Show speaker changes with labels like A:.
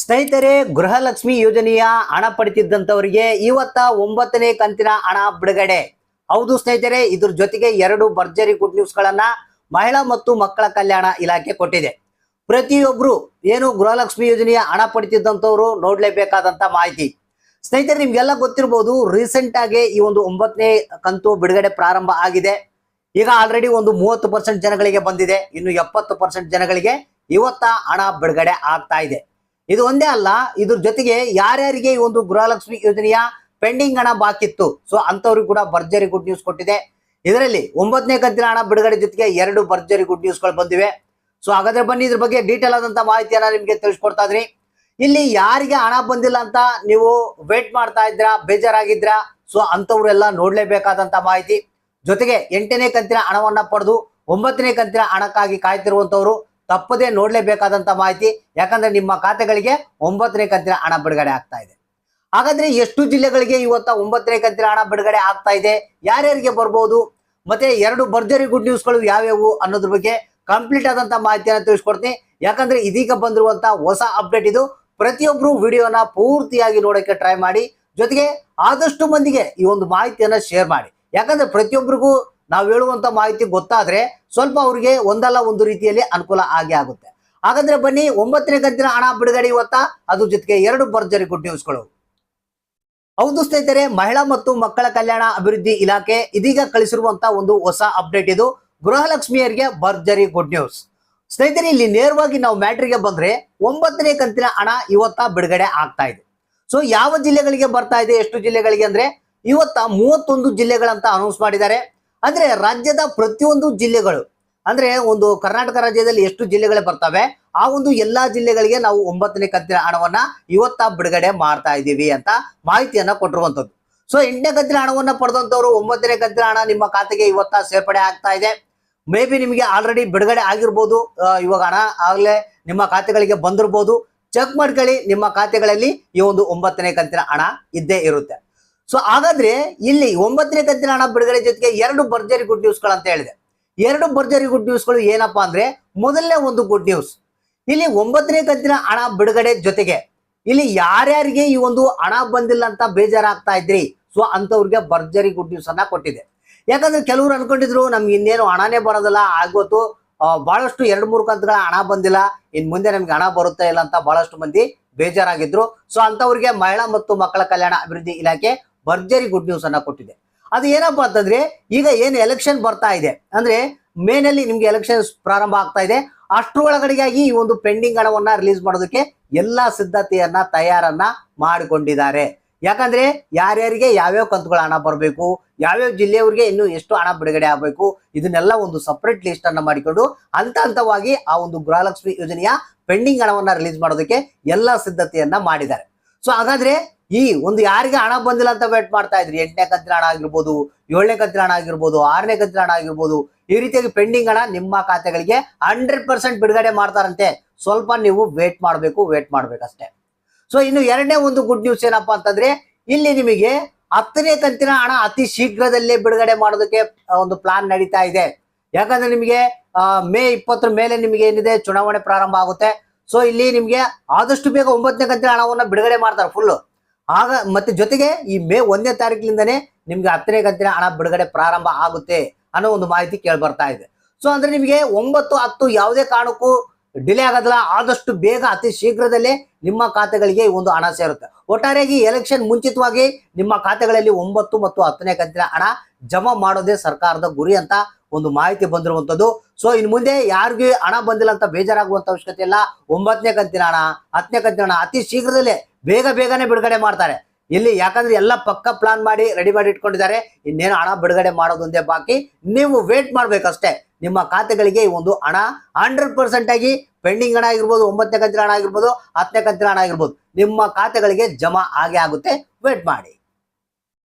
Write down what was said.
A: ಸ್ನೇಹಿತರೆ, ಗೃಹಲಕ್ಷ್ಮಿ ಯೋಜನೆಯ ಹಣ ಪಡಿತಿದ್ದಂಥವರಿಗೆ ಇವತ್ತ ಒಂಬತ್ತನೇ ಕಂತಿನ ಹಣ ಬಿಡುಗಡೆ. ಹೌದು ಸ್ನೇಹಿತರೆ, ಇದ್ರ ಜೊತೆಗೆ ಎರಡು ಭರ್ಜರಿ ಗುಡ್ ನ್ಯೂಸ್ ಗಳನ್ನ ಮಹಿಳಾ ಮತ್ತು ಮಕ್ಕಳ ಕಲ್ಯಾಣ ಇಲಾಖೆ ಕೊಟ್ಟಿದೆ. ಪ್ರತಿಯೊಬ್ರು ಏನು ಗೃಹಲಕ್ಷ್ಮಿ ಯೋಜನೆಯ ಹಣ ಪಡಿತಿದ್ದಂಥವ್ರು ನೋಡ್ಲೇಬೇಕಾದಂತ ಮಾಹಿತಿ. ಸ್ನೇಹಿತರೆ, ನಿಮ್ಗೆಲ್ಲ ಗೊತ್ತಿರಬಹುದು ರೀಸೆಂಟ್ ಆಗಿ ಈ ಒಂದು ಒಂಬತ್ತನೇ ಕಂತು ಬಿಡುಗಡೆ ಪ್ರಾರಂಭ ಆಗಿದೆ. ಈಗ ಆಲ್ರೆಡಿ ಒಂದು ಮೂವತ್ತು ಪರ್ಸೆಂಟ್ ಜನಗಳಿಗೆ ಬಂದಿದೆ. ಇನ್ನು ಎಪ್ಪತ್ತು ಪರ್ಸೆಂಟ್ ಜನಗಳಿಗೆ ಇವತ್ತ ಹಣ ಬಿಡುಗಡೆ ಆಗ್ತಾ ಇದೆ. ಇದು ಒಂದೇ ಅಲ್ಲ, ಇದ್ರ ಜೊತೆಗೆ ಯಾರ್ಯಾರಿಗೆ ಈ ಒಂದು ಗೃಹಲಕ್ಷ್ಮಿ ಯೋಜನೆಯ ಪೆಂಡಿಂಗ್ ಹಣ ಬಾಕಿತ್ತು? ಸೊ ಅಂತವ್ರಿಗೆ ಕೂಡ ಭರ್ಜರಿ ಗುಡ್ ನ್ಯೂಸ್ ಕೊಟ್ಟಿದೆ. ಇದರಲ್ಲಿ ಒಂಬತ್ತನೇ ಕಂತಿನ ಹಣ ಬಿಡುಗಡೆ ಜೊತೆಗೆ ಎರಡು ಭರ್ಜರಿ ಗುಡ್ ನ್ಯೂಸ್ಗಳು ಬಂದಿವೆ. ಸೊ ಹಾಗಾದ್ರೆ ಬನ್ನಿ, ಇದ್ರ ಬಗ್ಗೆ ಡೀಟೇಲ್ ಆದಂತ ಮಾಹಿತಿಯನ್ನ ನಿಮ್ಗೆ ತಿಳಿಸ್ಕೊಡ್ತಾ ಇದ್ರಿ. ಇಲ್ಲಿ ಯಾರಿಗೆ ಹಣ ಬಂದಿಲ್ಲ ಅಂತ ನೀವು ವೇಟ್ ಮಾಡ್ತಾ ಇದ್ರ ಬೇಜಾರಾಗಿದ್ರ ಸೊ ಅಂತವ್ರೆಲ್ಲ ನೋಡ್ಲೇಬೇಕಾದಂತ ಮಾಹಿತಿ. ಜೊತೆಗೆ ಎಂಟನೇ ಕಂತಿನ ಹಣವನ್ನ ಪಡೆದು ಒಂಬತ್ತನೇ ಕಂತಿನ ಹಣಕ್ಕಾಗಿ ಕಾಯ್ತಿರುವಂತವ್ರು ತಪ್ಪದೇ ನೋಡಲೇಬೇಕಾದಂಥ ಮಾಹಿತಿ. ಯಾಕಂದ್ರೆ ನಿಮ್ಮ ಖಾತೆಗಳಿಗೆ ಒಂಬತ್ತನೇ ಕಂತಿನ ಹಣ ಬಿಡುಗಡೆ ಆಗ್ತಾ ಇದೆ. ಹಾಗಾದ್ರೆ ಎಷ್ಟು ಜಿಲ್ಲೆಗಳಿಗೆ ಇವತ್ತ ಒಂಬತ್ತನೇ ಕಂತಿನ ಹಣ ಬಿಡುಗಡೆ ಆಗ್ತಾ ಇದೆ? ಯಾರ್ಯಾರಿಗೆ ಬರ್ಬೋದು? ಮತ್ತೆ ಎರಡು ಭರ್ಜರಿ ಗುಡ್ ನ್ಯೂಸ್ಗಳು ಯಾವ್ಯಾವು ಅನ್ನೋದ್ರ ಬಗ್ಗೆ ಕಂಪ್ಲೀಟ್ ಆದಂತ ಮಾಹಿತಿಯನ್ನು ತಿಳಿಸ್ಕೊಡ್ತೀನಿ. ಯಾಕಂದ್ರೆ ಇದೀಗ ಬಂದಿರುವಂತ ಹೊಸ ಅಪ್ಡೇಟ್ ಇದು. ಪ್ರತಿಯೊಬ್ರು ವಿಡಿಯೋನ ಪೂರ್ತಿಯಾಗಿ ನೋಡಕ್ಕೆ ಟ್ರೈ ಮಾಡಿ. ಜೊತೆಗೆ ಆದಷ್ಟು ಮಂದಿಗೆ ಈ ಒಂದು ಮಾಹಿತಿಯನ್ನ ಶೇರ್ ಮಾಡಿ. ಯಾಕಂದ್ರೆ ಪ್ರತಿಯೊಬ್ಬರಿಗೂ ನಾವು ಹೇಳುವಂತ ಮಾಹಿತಿ ಗೊತ್ತಾದ್ರೆ ಸ್ವಲ್ಪ ಅವ್ರಿಗೆ ಒಂದಲ್ಲ ಒಂದು ರೀತಿಯಲ್ಲಿ ಅನುಕೂಲ ಆಗೇ ಆಗುತ್ತೆ. ಹಾಗಾದ್ರೆ ಬನ್ನಿ, ಒಂಬತ್ತನೇ ಕಂತಿನ ಹಣ ಬಿಡುಗಡೆ ಇವತ್ತ. ಅದ್ರ ಜೊತೆಗೆ ಎರಡು ಭರ್ಜರಿ ಗುಡ್ ನ್ಯೂಸ್ಗಳು ಹೌದು ಸ್ನೇಹಿತರೆ, ಮಹಿಳಾ ಮತ್ತು ಮಕ್ಕಳ ಕಲ್ಯಾಣ ಅಭಿವೃದ್ಧಿ ಇಲಾಖೆ ಇದೀಗ ಕಳಿಸಿರುವಂತ ಒಂದು ಹೊಸ ಅಪ್ಡೇಟ್ ಇದು. ಗೃಹಲಕ್ಷ್ಮಿಯರಿಗೆ ಭರ್ಜರಿ ಗುಡ್ ನ್ಯೂಸ್ ಸ್ನೇಹಿತರೆ, ಇಲ್ಲಿ ನೇರವಾಗಿ ನಾವು ಮ್ಯಾಟ್ರಿಗೆ ಬಂದ್ರೆ ಒಂಬತ್ತನೇ ಕಂತಿನ ಹಣ ಇವತ್ತ ಬಿಡುಗಡೆ ಆಗ್ತಾ ಇದೆ. ಸೊ ಯಾವ ಜಿಲ್ಲೆಗಳಿಗೆ ಬರ್ತಾ ಇದೆ, ಎಷ್ಟು ಜಿಲ್ಲೆಗಳಿಗೆ ಅಂದ್ರೆ, ಇವತ್ತ ಮೂವತ್ತೊಂದು ಜಿಲ್ಲೆಗಳಂತ ಅನೌನ್ಸ್ ಮಾಡಿದ್ದಾರೆ. ಅಂದ್ರೆ ರಾಜ್ಯದ ಪ್ರತಿಯೊಂದು ಜಿಲ್ಲೆಗಳು, ಅಂದ್ರೆ ಒಂದು ಕರ್ನಾಟಕ ರಾಜ್ಯದಲ್ಲಿ ಎಷ್ಟು ಜಿಲ್ಲೆಗಳು ಬರ್ತವೆ, ಆ ಒಂದು ಎಲ್ಲಾ ಜಿಲ್ಲೆಗಳಿಗೆ ನಾವು ಒಂಬತ್ತನೇ ಕಂತಿನ ಹಣವನ್ನ ಇವತ್ತ ಬಿಡುಗಡೆ ಮಾಡ್ತಾ ಇದ್ದೀವಿ ಅಂತ ಮಾಹಿತಿಯನ್ನ ಕೊಟ್ಟಿರುವಂತದ್ದು ಸೊ ಎಂಟನೇ ಕಂತಿನ ಹಣವನ್ನ ಪಡೆದಂತವ್ರು ಒಂಬತ್ತನೇ ಕಂತಿನ ಹಣ ನಿಮ್ಮ ಖಾತೆಗೆ ಇವತ್ತ ಸೇರ್ಪಡೆ ಆಗ್ತಾ ಇದೆ. ಮೇ ಬಿ ನಿಮಗೆ ಆಲ್ರೆಡಿ ಬಿಡುಗಡೆ ಆಗಿರ್ಬೋದು ಇವಾಗ ಹಣ ಆಗ್ಲೇ ನಿಮ್ಮ ಖಾತೆಗಳಿಗೆ ಬಂದಿರ್ಬೋದು. ಚೆಕ್ ಮಾಡ್ಕೊಳ್ಳಿ, ನಿಮ್ಮ ಖಾತೆಗಳಲ್ಲಿ ಈ ಒಂದು ಒಂಬತ್ತನೇ ಕಂತಿನ ಹಣ ಇದ್ದೇ ಇರುತ್ತೆ. ಸೊ ಹಾಗಾದ್ರೆ ಇಲ್ಲಿ ಒಂಬತ್ತನೇ ಕಂತಿನ ಹಣ ಬಿಡುಗಡೆ ಜೊತೆಗೆ ಎರಡು ಭರ್ಜರಿ ಗುಡ್ ನ್ಯೂಸ್ಗಳು ಅಂತ ಹೇಳಿದೆ. ಎರಡು ಭರ್ಜರಿ ಗುಡ್ ನ್ಯೂಸ್ಗಳು ಏನಪ್ಪಾ ಅಂದ್ರೆ ಮೊದಲನೇ ಒಂದು ಗುಡ್ ನ್ಯೂಸ್ ಇಲ್ಲಿ ಒಂಬತ್ತನೇ ಕಂತಿನ ಹಣ ಬಿಡುಗಡೆ ಜೊತೆಗೆ ಇಲ್ಲಿ ಯಾರ್ಯಾರಿಗೆ ಈ ಒಂದು ಹಣ ಬಂದಿಲ್ಲ ಅಂತ ಬೇಜಾರಾಗ್ತಾ ಇದ್ರಿ? ಸೊ ಅಂತವ್ರಿಗೆ ಭರ್ಜರಿ ಗುಡ್ ನ್ಯೂಸ್ ಅನ್ನ ಕೊಟ್ಟಿದೆ. ಯಾಕಂದ್ರೆ ಕೆಲವರು ಅನ್ಕೊಂಡಿದ್ರು ನಮ್ಗೆ ಇನ್ನೇನು ಹಣನೇ ಬರೋದಿಲ್ಲ, ಆಗೋತು ಬಹಳಷ್ಟು ಎರಡ್ ಮೂರು ಕಂತುಗಳ ಹಣ ಬಂದಿಲ್ಲ, ಇನ್ ಮುಂದೆ ನಮ್ಗೆ ಹಣ ಬರುತ್ತೆ ಇಲ್ಲ ಅಂತ ಬಹಳಷ್ಟು ಮಂದಿ ಬೇಜಾರಾಗಿದ್ರು. ಸೊ ಅಂತವ್ರಿಗೆ ಮಹಿಳಾ ಮತ್ತು ಮಕ್ಕಳ ಕಲ್ಯಾಣ ಅಭಿವೃದ್ಧಿ ಇಲಾಖೆ ಭರ್ಜರಿ ಗುಡ್ ನ್ಯೂಸ್ ಅನ್ನ ಕೊಟ್ಟಿದೆ. ಅದು ಏನಪ್ಪಾ ಅಂತಂದ್ರೆ, ಈಗ ಏನು ಎಲೆಕ್ಷನ್ ಬರ್ತಾ ಇದೆ, ಅಂದ್ರೆ ಮೇನಲ್ಲಿ ನಿಮ್ಗೆ ಎಲೆಕ್ಷನ್ ಪ್ರಾರಂಭ ಆಗ್ತಾ ಇದೆ. ಅಷ್ಟರೊಳಗಡೆಗಾಗಿ ಈ ಒಂದು ಪೆಂಡಿಂಗ್ ಹಣವನ್ನ ರಿಲೀಸ್ ಮಾಡೋದಕ್ಕೆ ಎಲ್ಲಾ ಸಿದ್ಧತೆಯನ್ನ, ತಯಾರನ್ನ ಮಾಡಿಕೊಂಡಿದ್ದಾರೆ. ಯಾಕಂದ್ರೆ ಯಾರ್ಯಾರಿಗೆ ಯಾವ್ಯಾವ ಕಂತುಗಳ ಹಣ ಬರಬೇಕು, ಯಾವ್ಯಾವ ಜಿಲ್ಲೆಯವರಿಗೆ ಇನ್ನು ಎಷ್ಟು ಹಣ ಬಿಡುಗಡೆ ಆಗಬೇಕು, ಇದನ್ನೆಲ್ಲ ಒಂದು ಸಪರೇಟ್ ಲಿಸ್ಟ್ ಅನ್ನ ಮಾಡಿಕೊಂಡು ಹಂತ ಹಂತವಾಗಿ ಆ ಒಂದು ಗೃಹಲಕ್ಷ್ಮಿ ಯೋಜನೆಯ ಪೆಂಡಿಂಗ್ ಹಣವನ್ನ ರಿಲೀಸ್ ಮಾಡೋದಕ್ಕೆ ಎಲ್ಲಾ ಸಿದ್ಧತೆಯನ್ನ ಮಾಡಿದ್ದಾರೆ. ಸೊ ಹಾಗಾದ್ರೆ ಈ ಒಂದು ಯಾರಿಗೆ ಹಣ ಬಂದಿಲ್ಲ ಅಂತ ವೇಟ್ ಮಾಡ್ತಾ ಇದ್ರಿ? ಎಂಟನೇ ಕಂತಿನ ಹಣ ಆಗಿರ್ಬೋದು, ಏಳನೇ ಕಂತಿನ ಹಣ ಆಗಿರ್ಬೋದು, ಆರನೇ ಕಂತಿನ ಹಣ ಆಗಿರ್ಬೋದು, ಈ ರೀತಿಯಾಗಿ ಪೆಂಡಿಂಗ್ ಹಣ ನಿಮ್ಮ ಖಾತೆಗಳಿಗೆ ಹಂಡ್ರೆಡ್ ಪರ್ಸೆಂಟ್ ಬಿಡುಗಡೆ ಮಾಡ್ತಾರಂತೆ. ಸ್ವಲ್ಪ ನೀವು ವೇಟ್ ಮಾಡಬೇಕು ವೇಟ್ ಮಾಡ್ಬೇಕಷ್ಟೇ. ಸೊ ಇನ್ನು ಎರಡನೇ ಒಂದು ಗುಡ್ ನ್ಯೂಸ್ ಏನಪ್ಪಾ ಅಂತಂದ್ರೆ, ಇಲ್ಲಿ ನಿಮಗೆ ಹತ್ತನೇ ಕಂತಿನ ಹಣ ಅತಿ ಶೀಘ್ರದಲ್ಲೇ ಬಿಡುಗಡೆ ಮಾಡೋದಕ್ಕೆ ಒಂದು ಪ್ಲಾನ್ ನಡೀತಾ ಇದೆ. ಯಾಕಂದ್ರೆ ನಿಮಗೆ ಮೇ ಇಪ್ಪತ್ತರ ಮೇಲೆ ನಿಮಗೆ ಏನಿದೆ? ಚುನಾವಣೆ ಪ್ರಾರಂಭ ಆಗುತ್ತೆ. ಸೊ ಇಲ್ಲಿ ನಿಮಗೆ ಆದಷ್ಟು ಬೇಗ ಒಂಬತ್ತನೇ ಕಂತಿನ ಹಣವನ್ನ ಬಿಡುಗಡೆ ಮಾಡ್ತಾರೆ ಫುಲ್ ಆಗ ಮತ್ತೆ ಜೊತೆಗೆ ಈ ಮೇ ಒಂದನೇ ತಾರೀಕಿನಿಂದನೇ ನಿಮ್ಗೆ ಹತ್ತನೇ ಕಂತಿನ ಹಣ ಬಿಡುಗಡೆ ಪ್ರಾರಂಭ ಆಗುತ್ತೆ ಅನ್ನೋ ಒಂದು ಮಾಹಿತಿ ಕೇಳಿ ಬರ್ತಾ ಇದೆ. ಸೊ ಅಂದ್ರೆ ನಿಮಗೆ ಒಂಬತ್ತು ಹತ್ತು ಯಾವುದೇ ಕಾರಣಕ್ಕೂ ಡಿಲೇ ಆಗೋದಿಲ್ಲ. ಆದಷ್ಟು ಬೇಗ ಅತಿ ಶೀಘ್ರದಲ್ಲೇ ನಿಮ್ಮ ಖಾತೆಗಳಿಗೆ ಒಂದು ಹಣ ಸೇರುತ್ತೆ. ಒಟ್ಟಾರೆಯಾಗಿ ಎಲೆಕ್ಷನ್ ಮುಂಚಿತವಾಗಿ ನಿಮ್ಮ ಖಾತೆಗಳಲ್ಲಿ ಒಂಬತ್ತು ಮತ್ತು ಹತ್ತನೇ ಕಂತಿನ ಹಣ ಜಮಾ ಮಾಡೋದೇ ಸರ್ಕಾರದ ಗುರಿ ಅಂತ ಒಂದು ಮಾಹಿತಿ ಬಂದಿರುವಂತದ್ದು ಸೊ ಇನ್ನು ಮುಂದೆ ಯಾರಿಗೂ ಹಣ ಬಂದಿಲ್ಲ ಅಂತ ಬೇಜಾರಾಗುವಂತ ಅವಶ್ಯಕತೆ ಇಲ್ಲ. ಒಂಬತ್ತನೇ ಕಂತಿನ ಹಣ, ಹತ್ತನೇ ಕಂತಿನ ಹಣ ಅತಿ ಶೀಘ್ರದಲ್ಲೇ ಬೇಗ ಬೇಗನೆ ಬಿಡುಗಡೆ ಮಾಡ್ತಾರೆ. ಇಲ್ಲಿ ಯಾಕಂದ್ರೆ ಎಲ್ಲ ಪಕ್ಕ ಪ್ಲಾನ್ ಮಾಡಿ ರೆಡಿ ಮಾಡಿ ಇಟ್ಕೊಂಡಿದ್ದಾರೆ. ಇನ್ನೇನು ಹಣ ಬಿಡುಗಡೆ ಮಾಡೋದೊಂದೇ ಬಾಕಿ. ನೀವು ವೇಟ್ ಮಾಡ್ಬೇಕಷ್ಟೇ. ನಿಮ್ಮ ಖಾತೆಗಳಿಗೆ ಈ ಒಂದು ಹಣ ಹಂಡ್ರೆಡ್ ಪರ್ಸೆಂಟ್ ಆಗಿ ಪೆಂಡಿಂಗ್ ಹಣ ಆಗಿರ್ಬೋದು, ಒಂಬತ್ತನೇ ಕಂತಿನ ಹಣ ಆಗಿರ್ಬೋದು, ಹತ್ತನೇ ಕಂತಿನ ಹಣ ಆಗಿರ್ಬೋದು, ನಿಮ್ಮ ಖಾತೆಗಳಿಗೆ ಜಮಾ ಆಗೇ ಆಗುತ್ತೆ. ವೇಟ್ ಮಾಡಿ.